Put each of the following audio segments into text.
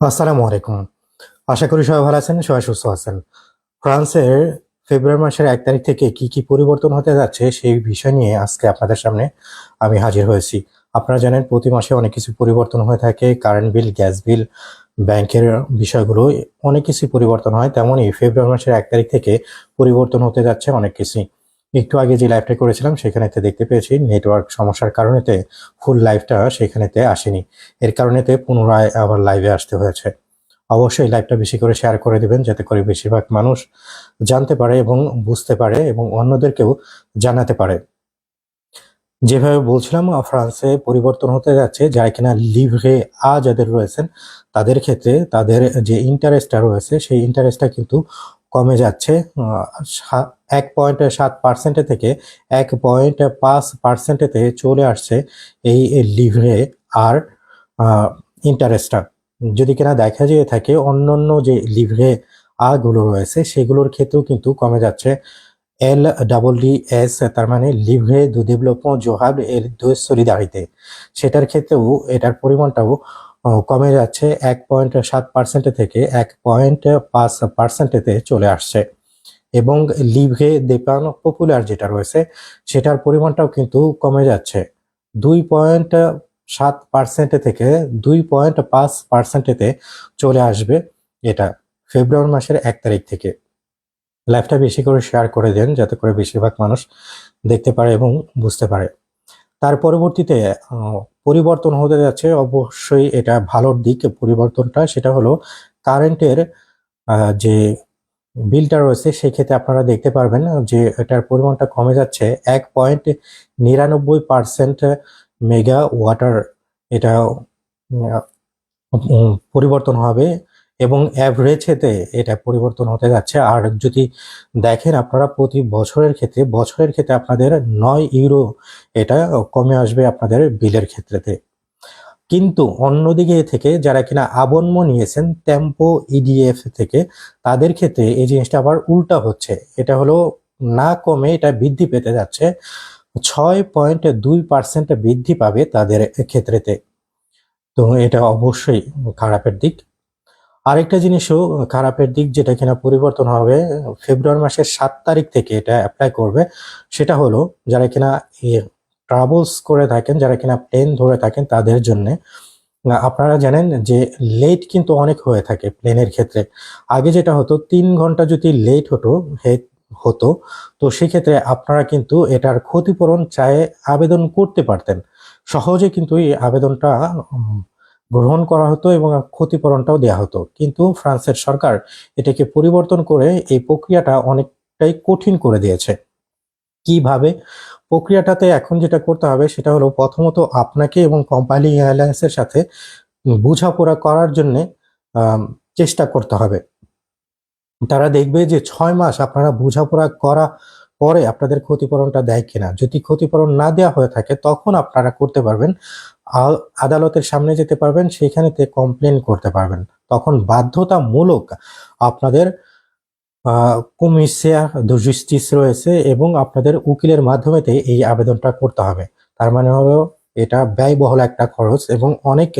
আসসালামু আলাইকুম। আশা করি সবাই ভালো আছেন, সবাই সুস্থ আছেন। ফ্রান্সের ফেব্রুয়ারি মাসের এক তারিখ থেকে কি কি পরিবর্তন হতে যাচ্ছে সেই বিষয় নিয়ে আজকে আপনাদের সামনে আমি হাজির হয়েছি। আপনারা জানেন প্রতি মাসে অনেক কিছু পরিবর্তন হয়ে থাকে কারেন্ট বিল গ্যাস বিল ব্যাংকের বিষয়গুলো অনেক কিছু পরিবর্তন হয়। তেমনই ফেব্রুয়ারি মাসের এক তারিখ থেকে পরিবর্তন হতে যাচ্ছে অনেক কিছুই। একটু আগে যে লাইভটা করেছিলাম, সেখানেতে দেখতে পেয়েছি নেটওয়ার্ক সমস্যার কারণেতে ফুল লাইভটা সেখানেতে আসেনি। এর কারণেতে পুনরায় আবার লাইভে আসতে হয়েছে। অবশ্যই লাইভটা বেশি করে শেয়ার করে দেবেন, যাতে করে বেশিরভাগ মানুষ জানতে পারে এবং বুঝতে পারে এবং অন্যদেরকেও জানাতে পারে। যেভাবে বলছিলাম, ফ্রান্সে পরিবর্তন হতে যাচ্ছে, যারা কিনা লিভরে আ যাদের রয়েছেন, তাদের ক্ষেত্রে তাদের যে ইন্টারেস্টটা রয়েছে, সেই ইন্টারেস্টটা কিন্তু কমে যাচ্ছে এক পয়েন্ট সাত পার্সেন্টে থেকে এক পয়েন্ট পাঁচ পার্সেন্টেতে চলে আসছে এই লিভরে আর ইন্টারেস্টটা যদি কিনা দেখা যেয়ে থাকে অন্যান্য যে লিভরে আ গুলো রয়েছে, সেগুলোর ক্ষেত্রেও কিন্তু কমে যাচ্ছে। এল ডাবল ডি এস, তার মানে লিভরে দু ডেভেলপমেন্ট জোহাব এর দু সলিদারিতে সেটার ক্ষেত্রেও এটার পরিমাণটাও কমে যাচ্ছে এক পয়েন্ট সাত পার্সেন্টে থেকে এক পয়েন্ট পাঁচ পার্সেন্টেতে চলে আসছে। এবং লিভে দেপান পপুলার যেটা রয়েছে, সেটার পরিমাণটাও কিন্তু কমে যাচ্ছে। দুই পয়েন্ট সাত পার্সেন্টে থেকে দুই পয়েন্ট পাঁচ পার্সেন্টেতে চলে আসবে এটা ফেব্রুয়ারি মাসের এক তারিখ থেকে। লাইভটা বেশি করে শেয়ার করে দেন যাতে করে বেশিরভাগ মানুষ দেখতে পারে এবং বুঝতে পারে। তার পরবর্তীতে পরিবর্তন হতে যাচ্ছে, অবশ্যই এটা ভালোর দিক পরিবর্তনটা, সেটা হলো কারেন্টের যে বিলটা রয়েছে, সেক্ষেত্রে আপনারা দেখতে পারবেন যে এটার পরিমাণটা কমে যাচ্ছে। এক পয়েন্ট নিরানব্বই পারসেন্ট মেগা ওয়াটার এটা পরিবর্তন হবে। এবং অ্যাভারেজেতে এটা পরিবর্তন হতে যাচ্ছে। আর যদি দেখেন আপনারা প্রতি বছরের ক্ষেত্রে বছরের ক্ষেত্রে আপনাদের নয় ইউরো এটা কমে আসবে আপনাদের বিলের ক্ষেত্রেতে। কিন্তু অন্যদিকে থেকে যারা কিনা আবন্ম নিয়েছেন টেম্পো ইডিএফ থেকে, তাদের ক্ষেত্রে এই জিনিসটা আবার উল্টা হচ্ছে। এটা হলো না কমে এটা বৃদ্ধি পেতে যাচ্ছে, ছয় পয়েন্ট দুই পার্সেন্ট বৃদ্ধি পাবে তাদের ক্ষেত্রেতে। তো এটা অবশ্যই খারাপের দিক। আরেকটা জিনিসও খারাপের দিক যেটা কিনা পরিবর্তন হবে, ফেব্রুয়ারি মাসের সাত তারিখ থেকে এটা অ্যাপ্লাই করবে, সেটা হলো যারা কিনা ট্রাভেলস করে থাকেন, যারা কিনা প্লেন ধরে থাকেন তাদের জন্য, আপনারা জানেন যে লেট কিন্তু অনেক হয়ে থাকে প্লেনের ক্ষেত্রে। আগে যেটা হতো, তিন ঘণ্টা যদি লেট হতো হতো, তো সেক্ষেত্রে আপনারা কিন্তু এটার ক্ষতিপূরণ চায়ে আবেদন করতে পারতেন। সহজে কিন্তু এই আবেদনটা গ্রহণ করা হতো এবং ক্ষতিপূরণটাও দেওয়া হতো। কিন্তু ফ্রান্সের সরকার এটাকে পরিবর্তন করে এই প্রক্রিয়াটা অনেকটাই কঠিন করে দিয়েছে। কীভাবে? প্রক্রিয়াটাতে এখন যেটা করতে হবে সেটা হলো প্রথমত আপনাকে এবং কোম্পানি এয়ারলাইন্সের সাথে বোঝাপড়া করার জন্য চেষ্টা করতে হবে। তারা দেখবে যে ছয় মাস আপনারা বোঝাপড়া করা পরে আপনাদের ক্ষতিপূরণটা দেয় কিনা। যদি ক্ষতিপূরণ না দেওয়া হয়ে থাকে তখন আপনারা করতে পারবেন আদালতের সামনে যেতে পারবেন সেখানেতে কমপ্লেন করতে পারবেন। তখন বাধ্যতামূলক আপনাদের জুস্টিস রয়েছে এবং আপনাদের উকিলের মাধ্যমেতে এই আবেদনটা করতে হবে। তার মানে হলো, এটা ব্যয়বহুল একটা খরচ এবং অনেক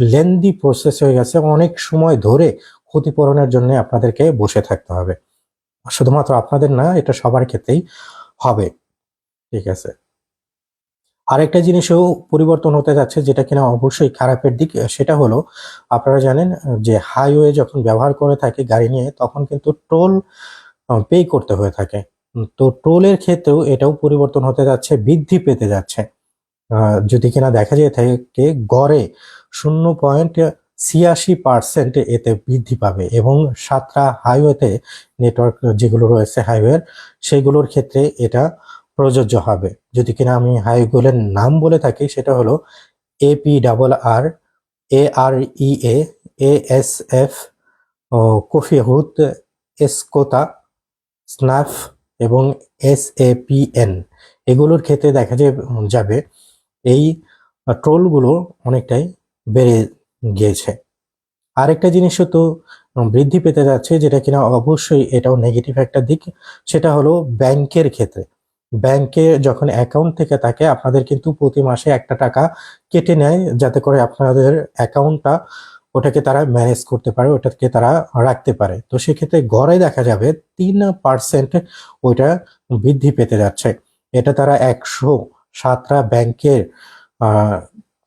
লেন্দি প্রসেস হয়ে গেছে, অনেক সময় ধরে ক্ষতিপূরণের জন্য আপনাদেরকে বসে থাকতে হবে। শুধুমাত্র আপনাদের না, এটা সবার ক্ষেত্রেই হবে। ঠিক আছে। আরেকটা জিনিসও পরিবর্তন হতে যাচ্ছে যেটা কিনা অবশ্যই খারাপের দিক, সেটা হলো আপনারা জানেন যে হাইওয়ে যখন ব্যবহার করে থাকে গাড়ি নিয়ে, তখন কিন্তু টোল পে করতে হয়ে থাকে। তো টোলের ক্ষেত্রেও এটাও পরিবর্তন হতে যাচ্ছে, বৃদ্ধি পেতে যাচ্ছে। যদি কিনা দেখা যায় থাকে গড়ে শূন্য পয়েন্ট ছিয়াশি পার্সেন্ট এতে বৃদ্ধি পাবে এবং সাতটা হাইওয়েতে নেটওয়ার্ক যেগুলো রয়েছে হাইওয়ের সেগুলোর ক্ষেত্রে এটা প্রযোজ্য হবে। যদি কিনা আমি হাই গোলের নাম বলে থাকি, সেটা হলো AP double R A R E A A S F কফিহুত এসকোতা, স্নাফ এবং এস এ পি এন এগুলোর ক্ষেত্রে দেখা যাবে, এই ট্রোলগুলো অনেকটাই বেড়ে গিয়েছে। আরেকটা জিনিসও তো বৃদ্ধি পেতে যাচ্ছে, যেটা কিনা অবশ্যই এটাও নেগেটিভ একটা দিক, সেটা হলো ব্যাংকের ক্ষেত্রে। ব্যাংকে যখন অ্যাকাউন্ট থেকে থাকে, আপনাদের কিন্তু প্রতি মাসে একটা টাকা কেটে নেয়, যাতে করে আপনাদের অ্যাকাউন্টটা ওটাকে তারা ম্যানেজ করতে পারে, ওটাকে তারা রাখতে পারে। তো সেক্ষেত্রে গড়ে দেখা যাবে তিন পার্সেন্ট ওইটা বৃদ্ধি পেতে যাচ্ছে। এটা তারা একশো সাতটা ব্যাংকের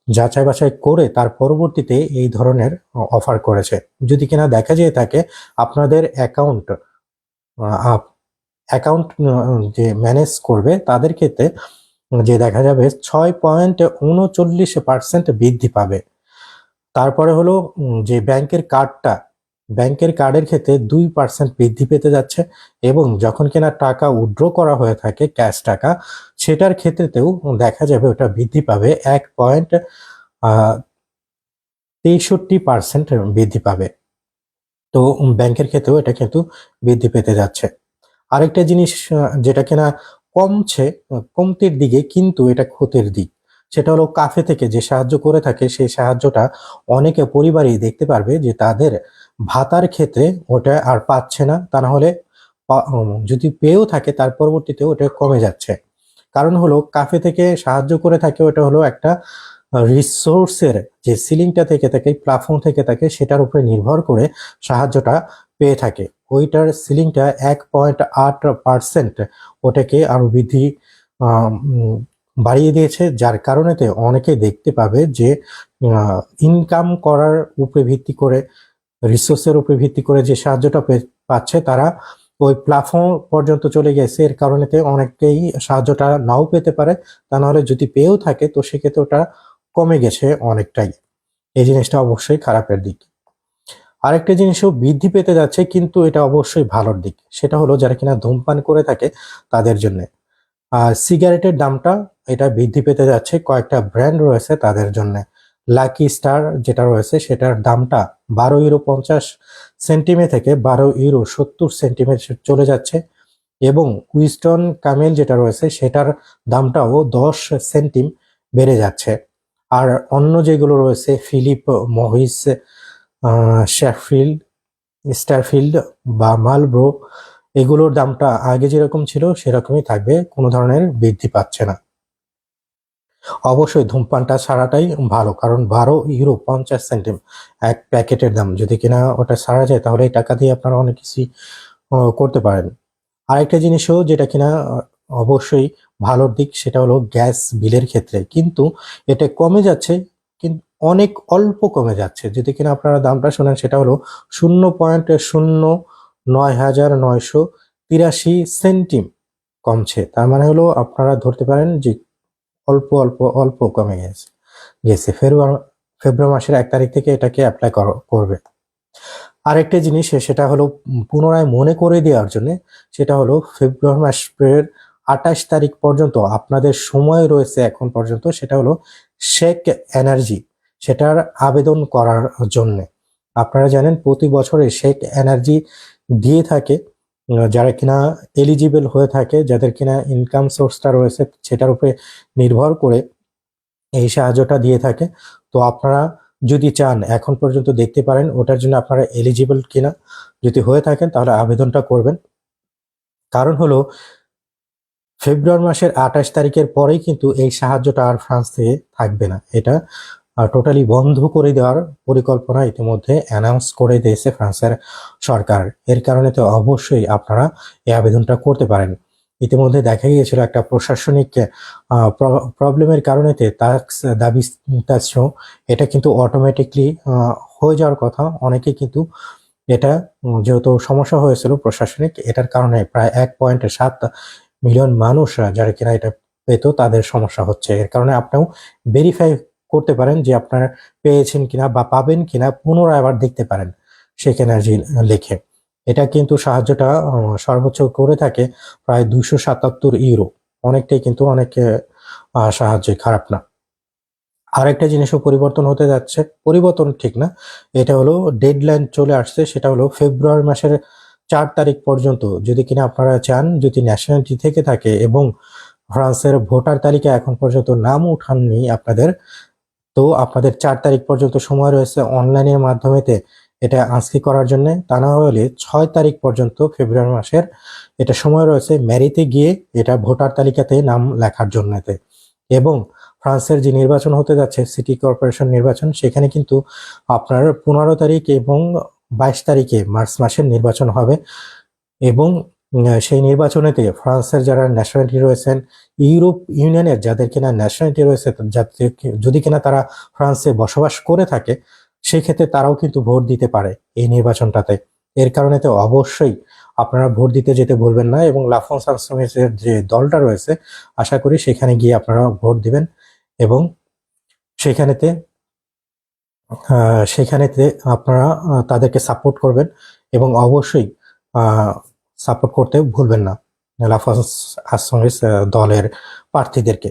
যাচাই বাছাই করে তার পরবর্তীতে এই ধরনের অফার করেছে। যদি কিনা দেখা যেয়ে থাকে, আপনাদের অ্যাকাউন্ট অ্যাকাউন্ট যে ম্যানেজ করবে, তাদের ক্ষেত্রে, যে দেখা যাবে ছয় পয়েন্ট উনচল্লিশ পার্সেন্ট বৃদ্ধি পাবে। তারপরে হলো যে ব্যাংকের কার্ডটা ব্যাংকের কার্ডের ক্ষেত্রে দুই পার্সেন্ট বৃদ্ধি পেতে যাচ্ছে এবং যখন কিনা টাকা উইথড্র করা হয়ে থাকে ক্যাশ টাকা, সেটার ক্ষেত্রেতেও দেখা যাবে ওটা বৃদ্ধি পাবে, এক পয়েন্ট তেষট্টি পার্সেন্ট বৃদ্ধি পাবে। তো ব্যাংকের ক্ষেত্রেও এটা কিন্তু বৃদ্ধি পেতে যাচ্ছে। আরেকটা জিনিস যেটা কিনা কমছে, কমতির দিকে কিন্তু এটা ক্ষতির দিক। সেটা হলো কাফে থেকে যে সাহায্য করে থাকে, সেই সাহায্যটা অনেকে পরিবারই দেখতে পারবে যে তাদের ভাতার ক্ষেত্রে ওটা আর পাচ্ছে না। তা না হলে যদি পেয়েও থাকে, তার পরবর্তীতে ওটা কমে যাচ্ছে। কারণ হলো কাফে থেকে সাহায্য করে থাকে, ওটা হলো একটা রিসোর্সের যে সিলিংটা থেকে থাকে প্ল্যাটফর্ম থেকে থাকে, সেটার উপরে নির্ভর করে সাহায্যটা পেয়ে থাকে। ওইটার সিলিংটা এক পয়েন্ট আট পার্সেন্ট ওটাকে আরও বৃদ্ধি বাড়িয়ে দিয়েছে। যার কারণেতে অনেকে দেখতে পাবে যে ইনকাম করার উপরে ভিত্তি করে রিসোর্সের উপরে ভিত্তি করে যে সাহায্যটা পাচ্ছে তারা ওই প্ল্যাটফর্ম পর্যন্ত চলে গেছে। এর কারণেতে অনেকেই সাহায্যটা নাও পেতে পারে। তা নাহলে যদি পেয়েও থাকে, তো সেক্ষেত্রে ওটা কমে গেছে অনেকটাই। এই জিনিসটা অবশ্যই খারাপের দিক। আরেকটা জিনিসও বৃদ্ধি পেতে যাচ্ছে, কিন্তু এটা অবশ্যই ভালোর দিক। সেটা হলো, যারা কিনা ধূমপান করে থাকে, তাদের জন্য। আর সিগারেটের দামটা এটা বৃদ্ধি পেতে যাচ্ছে, কয়েকটা ব্র্যান্ড রয়েছে তাদের জন্য। লাকি স্টার যেটা রয়েছে, সেটার দামটা বারো ইউরো পঞ্চাশ সেন্টিমে থেকে বারো ইউরো সত্তর সেন্টিমে চলে যাচ্ছে। এবং উইস্টন কামেল যেটা রয়েছে, সেটার দামটাও দশ সেন্টিম বেড়ে যাচ্ছে। আর অন্য যেগুলো রয়েছে, ফিলিপ মহিস শেফিল্ড স্টারফিল্ড বা মালব্রো এগুলোর দামটা আগে যেরকম ছিল সেরকমই থাকবে, কোনো ধরনের বৃদ্ধি পাচ্ছে না। অবশ্যই ধূমপানটা ছাড়াটাই ভালো, কারণ বারো ইউরো পঞ্চাশ সেন্টিম এক প্যাকেটের দাম। যদি কিনা ওটা ছাড়া যায়, তাহলে এই টাকা দিয়ে আপনারা অনেক কিছুই করতে পারেন। আরেকটা জিনিসও যেটা কিনা, অবশ্যই ভালোর দিক, সেটা হলো গ্যাস বিলের ক্ষেত্রে। কিন্তু এটা কমে যাচ্ছে অনেক অল্প কমে যাচ্ছে। যদি কিনা আপনারা দামটা শোনেন, সেটা হলো শূন্য পয়েন্ট শূন্য নয় হাজার নয়শো তিরাশি সেন্টিম কমছে। তার মানে হলো আপনারা ধরতে পারেন যে অল্প অল্প অল্প কমে গেছে। গেছে। ফেব্রুয়ারি ফেব্রুয়ারি মাসের এক তারিখ থেকে এটাকে অ্যাপ্লাই করবে। আরেকটা জিনিস, সেটা হলো পুনরায় মনে করে দেওয়ার জন্য, সেটা হলো ফেব্রুয়ারি মাসের আঠাশ তারিখ পর্যন্ত আপনাদের সময় রয়েছে এখন পর্যন্ত, সেটা হলো শেক এনার্জি। সেটার আবেদন করার জন্য। আপনারা জানেন প্রতি বছরে শেক এনার্জি দিয়ে থাকে যারা কিনা এলিজিবল হয়ে থাকে, যাদের কিনা ইনকাম সোর্সটা রয়েছে সেটার উপরে নির্ভর করে এই সাহায্যটা দিয়ে থাকে। তো আপনারা যদি চান, এখন পর্যন্ত দেখতে পারেন ওটার জন্য আপনারা এলিজিবল কিনা। যদি হয়ে থাকেন তাহলে আবেদনটা করবেন। কারণ হলো, ফেব্রুয়ারি মাসের আঠাশ তারিখের পরেই কিন্তু এই সাহায্যটা আর ফ্রান্স থেকে থাকবে না। এটা টোটালি বন্ধ করে দেওয়ার পরিকল্পনা ইতিমধ্যে অ্যানাউন্স করে দিয়েছে ফ্রান্সের সরকার। এর কারণে তো অবশ্যই আপনারা এই আবেদনটা করতে পারেন। ইতিমধ্যে দেখা গিয়েছিল একটা প্রশাসনিক প্রবলেমের কারণে ট্যাক্স দাবি তাচ্ছ এটা কিন্তু অটোমেটিকলি হয়ে যাওয়ার কথা। অনেকে কিন্তু এটা যেহেতু সমস্যা হয়েছিল প্রশাসনিক, এটার কারণে প্রায় এক পয়েন্ট সাত মিলিয়ন মানুষ, যারা কিনা এটা পেতো, তাদের সমস্যা হচ্ছে। এর কারণে আপনিও ভেরিফাই করতে পারেন যে আপনারা পেয়েছেন কিনা বা পাবেন কিনা পুনরায় আবার দেখতে পারেন শেখ এনার্জি লিখে। এটা কিন্তু সাহায্যটা সর্বোচ্চ করে থাকে প্রায় দুশো সাতাত্তর ইউরো। অনেকটাই কিন্তু অনেক সাহায্য, খারাপ না। আরেকটা জিনিসও পরিবর্তন হতে যাচ্ছে, পরিবর্তন ঠিক না, এটা হলো ডেডলাইন চলে আসছে, সেটা হলো ফেব্রুয়ারি মাসের চার তারিখ পর্যন্ত। যদি কিনা আপনারা চান, যদি ন্যাশনালিটি থেকে থাকে এবং ফ্রান্সের ভোটার তালিকা এখন পর্যন্ত নাম উঠাননি আপনাদের তো আপনাদের চার তারিখ পর্যন্ত সময় রয়েছে অনলাইনের মাধ্যমেতে এটা আজকে করার জন্য। তা না হলে ছয় তারিখ পর্যন্ত ফেব্রুয়ারি মাসের এটা সময় রয়েছে ম্যারিতে গিয়ে এটা ভোটার তালিকাতে নাম লেখার জন্যতে। এবং ফ্রান্সের যে নির্বাচন হতে যাচ্ছে, সিটি কর্পোরেশন নির্বাচন, সেখানে কিন্তু আপনার পনেরো তারিখ এবং বাইশ তারিখে মার্চ মাসের নির্বাচন হবে। এবং সেই নির্বাচনেতে ফ্রান্সের যারা ন্যাশনালিটি রয়েছেন, ইউরোপ ইউনিয়নের যাদের কিনা ন্যাশনালিটি রয়েছে যাদের যদি কিনা তারা ফ্রান্সে বসবাস করে থাকে সেই ক্ষেত্রে তারাও কিন্তু ভোট দিতে পারে এই নির্বাচনটাতে। এর কারণে তো অবশ্যই আপনারা ভোট দিতে যেতে ভুলবেন না এবং লাফন সানসমিসের যে দলটা রয়েছে, আশা করি সেখানে গিয়ে আপনারা ভোট দিবেন এবং সেখানেতে সেখানেতে আপনারা তাদেরকে সাপোর্ট করবেন এবং অবশ্যই সাপোর্ট করতে ভুলবেন না। আসমিস দলের প্রার্থীদেরকে।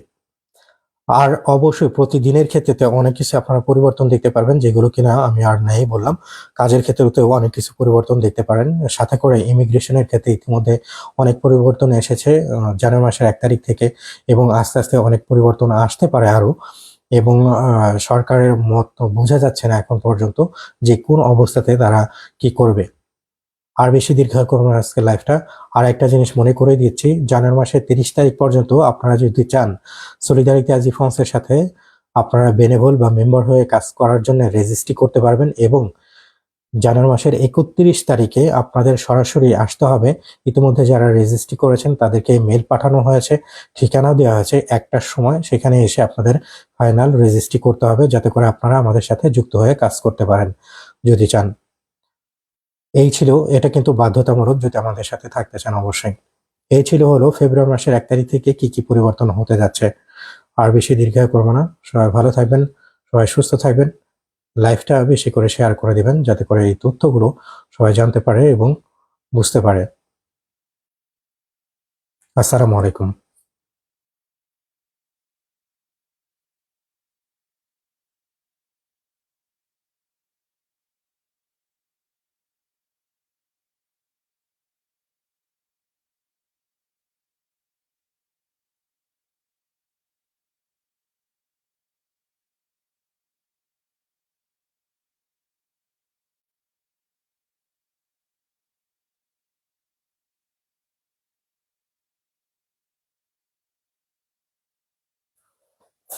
আর অবশ্যই প্রতিদিনের ক্ষেত্রে অনেক কিছু আপনারা পরিবর্তন দেখতে পারবেন, যেগুলো কিনা আমি আর নাই বললাম। কাজের ক্ষেত্রেও অনেক কিছু পরিবর্তন দেখতে পারেন। সাথে করে ইমিগ্রেশনের ক্ষেত্রে ইতিমধ্যে অনেক পরিবর্তন এসেছে জানুয়ারি মাসের এক তারিখ থেকে, এবং আস্তে আস্তে অনেক পরিবর্তন আসতে পারে আরও। এবং সরকারের মত বোঝা যাচ্ছে না এখন পর্যন্ত যে কোন অবস্থাতে তারা কি করবে। আর বেশি দীর্ঘ করব না আজকে লাইফটা আর একটা জিনিস মনে করে দিচ্ছি, জানুয়ারি মাসের তিরিশ তারিখ পর্যন্ত আপনারা যদি চান সলিদারিটি আজি ফ্রান্সের সাথে আপনারা বেনেভল বা মেম্বার হয়ে কাজ করার জন্য রেজিস্ট্রি করতে পারবেন এবং জানুয়ারি মাসের একত্রিশ তারিখে আপনাদের সরাসরি আসতে হবে। ইতিমধ্যে যারা রেজিস্ট্রি করেছেন তাদেরকে মেল পাঠানো হয়েছে ঠিকানা দেওয়া হয়েছে। একটার সময় সেখানে এসে আপনাদের ফাইনাল রেজিস্ট্রি করতে হবে, যাতে করে আপনারা আমাদের সাথে যুক্ত হয়ে কাজ করতে পারেন। যদি চান এই ছিল, এটা কিন্তু বাধ্যতামূলক যদি আমাদের সাথে থাকতে চান অবশ্যই। এই ছিল হলো ফেব্রুয়ারি মাসের এক তারিখ থেকে কি কি পরিবর্তন হতে যাচ্ছে। আর বেশি দীর্ঘায় করব না। সবাই ভালো থাকবেন, সবাই সুস্থ থাকবেন, লাইফটা বেশি করে শেয়ার করে দিবেন, যাতে করে এই তথ্যগুলো সবাই জানতে পারে এবং বুঝতে পারে। আসসালামু আলাইকুম।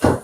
you